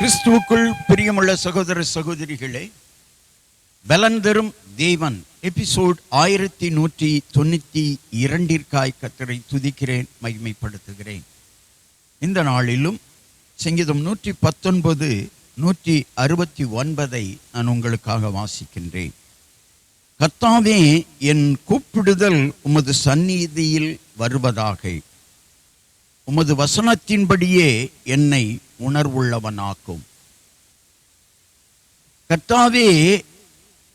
கிறிஸ்துவுக்குள் பிரியமுள்ள சகோதர சகோதரிகளே பலன் தரும் தேவன் எபிசோட் ஆயிரத்தி நூற்றி தொண்ணூற்றி இரண்டிற்காய் கத்தரை துதிக்கிறேன் மகிமைப்படுத்துகிறேன். இந்த நாளிலும் சங்கீதம் நூற்றி பத்தொன்பது நூற்றி அறுபத்தி ஒன்பதை நான் உங்களுக்காக வாசிக்கின்றேன். கத்தாவே என் கூப்பிடுதல் உமது சந்நிதியில் வருவதாக. உமது வசனத்தின்படியே என்னை உணர்வுள்ளவனாக்கும். கர்த்தாவே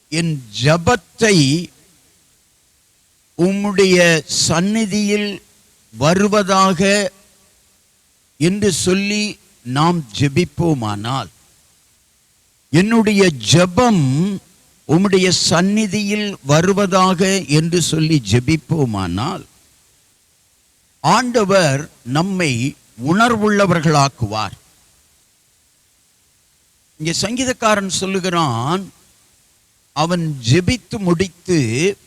என் ஜபத்தை உம்முடைய சந்நிதியில் வருவதாக என்று சொல்லி நாம் ஜெபிப்போமானால் என்னுடைய ஜெபம் உம்முடைய சந்நிதியில் வருவதாக என்று சொல்லி ஜெபிப்போமானால் ஆண்டவர் நம்மை உணர்வுள்ளவர்களாக்குவார். இங்கே சங்கீதக்காரன் சொல்லுகிறான் அவன் ஜெபித்து முடித்து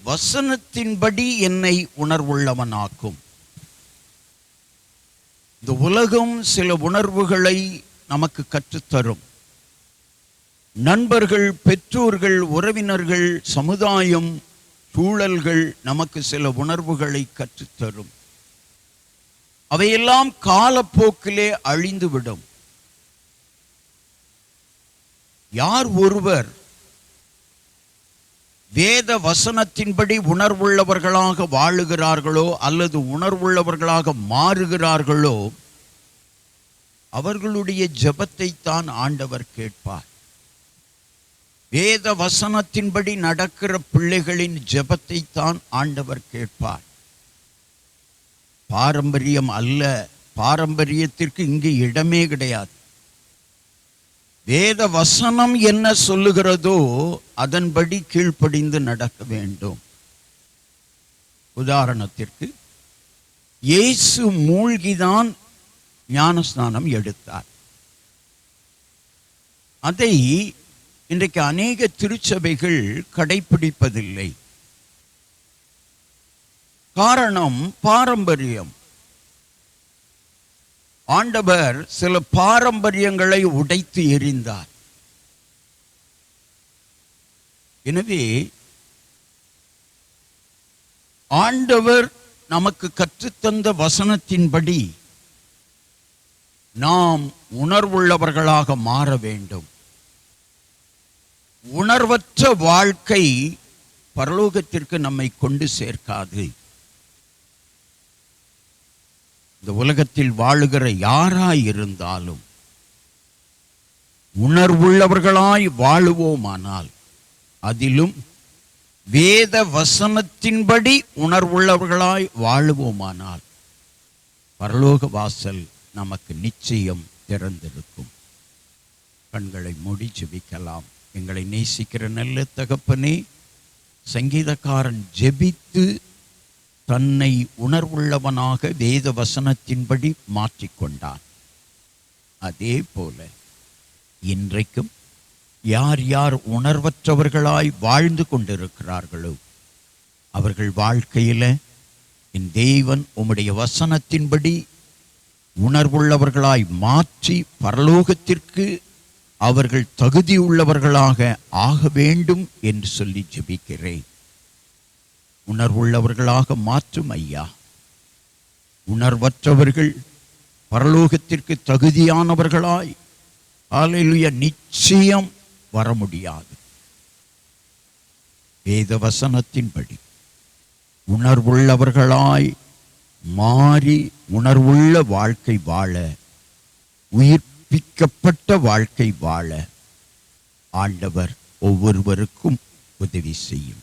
வசனத்தின்படி என்னை உணர்வுள்ளவனாக்கும். இந்த உலகம் சில உணர்வுகளை நமக்கு கற்றுத்தரும். நண்பர்கள் பெற்றோர்கள் உறவினர்கள் சமுதாயம் சூழல்கள் நமக்கு சில உணர்வுகளை கற்றுத்தரும். அவையெல்லாம் காலப்போக்கிலே அழிந்துவிடும். யார் ஒருவர் வேத வசனத்தின்படி உணர்வுள்ளவர்களாக வாழுகிறார்களோ அல்லது உணர்வுள்ளவர்களாக மாறுகிறார்களோ அவர்களுடைய ஜெபத்தை தான் ஆண்டவர் கேட்பார். வேத வசனத்தின்படி நடக்கிற பிள்ளைகளின் ஜெபத்தை தான் ஆண்டவர் கேட்பார். பாரம்பரியம் அல்ல. பாரம்பரியத்திற்கு இங்கு இடமே கிடையாது. வேத வசனம் என்ன சொல்லுகிறதோ அதன்படி கீழ்ப்படிந்து நடக்க வேண்டும். உதாரணத்திற்கு இயேசு மூழ்கிதான் ஞானஸ்நானம் எடுத்தார். அதை இன்றைக்கு அநேக திருச்சபைகள் கடைபிடிப்பதில்லை காரணம் பாரம்பரியம். ஆண்டவர் சில பாரம்பரியங்களை உடைத்து எறிந்தார். எனவே ஆண்டவர் நமக்கு கற்றுத்தந்த வசனத்தின்படி நாம் உணர்வுள்ளவர்களாக மாற வேண்டும். உணர்வற்ற வாழ்க்கை பரலோகத்திற்கு நம்மை கொண்டு சேர்க்காது. இந்த உலகத்தில் வாழுகிற யாராயிருந்தாலும் உணர்வுள்ளவர்களாய் வாழுவோமானால் அதிலும் வேத வசனத்தின்படி உணர்வுள்ளவர்களாய் வாழுவோமானால் பரலோக வாசல் நமக்கு நிச்சயம் திறந்திருக்கும். கண்களை மூடி ஜெபிக்கலாம். எங்களை நேசிக்கிற நல்ல தகப்பனே சங்கீதக்காரன் ஜெபித்து தன்னை உணர்வுள்ளவனாக வேத வசனத்தின்படி மாற்றிக்கொண்டான். அதே போல இன்றைக்கும் யார் யார் உணர்வற்றவர்களாய் வாழ்ந்து கொண்டிருக்கிறார்களோ அவர்கள் வாழ்க்கையில் என் தேவன் உம்முடைய வசனத்தின்படி உணர்வுள்ளவர்களாய் மாற்றி பரலோகத்திற்கு அவர்கள் தகுதியுள்ளவர்களாக ஆக வேண்டும் என்று சொல்லி ஜெபிக்கிறேன். உணர்வுள்ளவர்களாக மாற்றும் ஐயா. உணர்வற்றவர்கள் பரலோகத்திற்கு தகுதியானவர்களாய் ஆலையிலுய நிச்சயம் வர முடியாது வேத வசனத்தின்படி உணர்வுள்ளவர்களாய் மாறி உணர்வுள்ள வாழ்க்கை வாழ உயிர்ப்பிக்கப்பட்ட வாழ்க்கை வாழ ஆண்டவர் ஒவ்வொருவருக்கும் உதவி செய்யும்.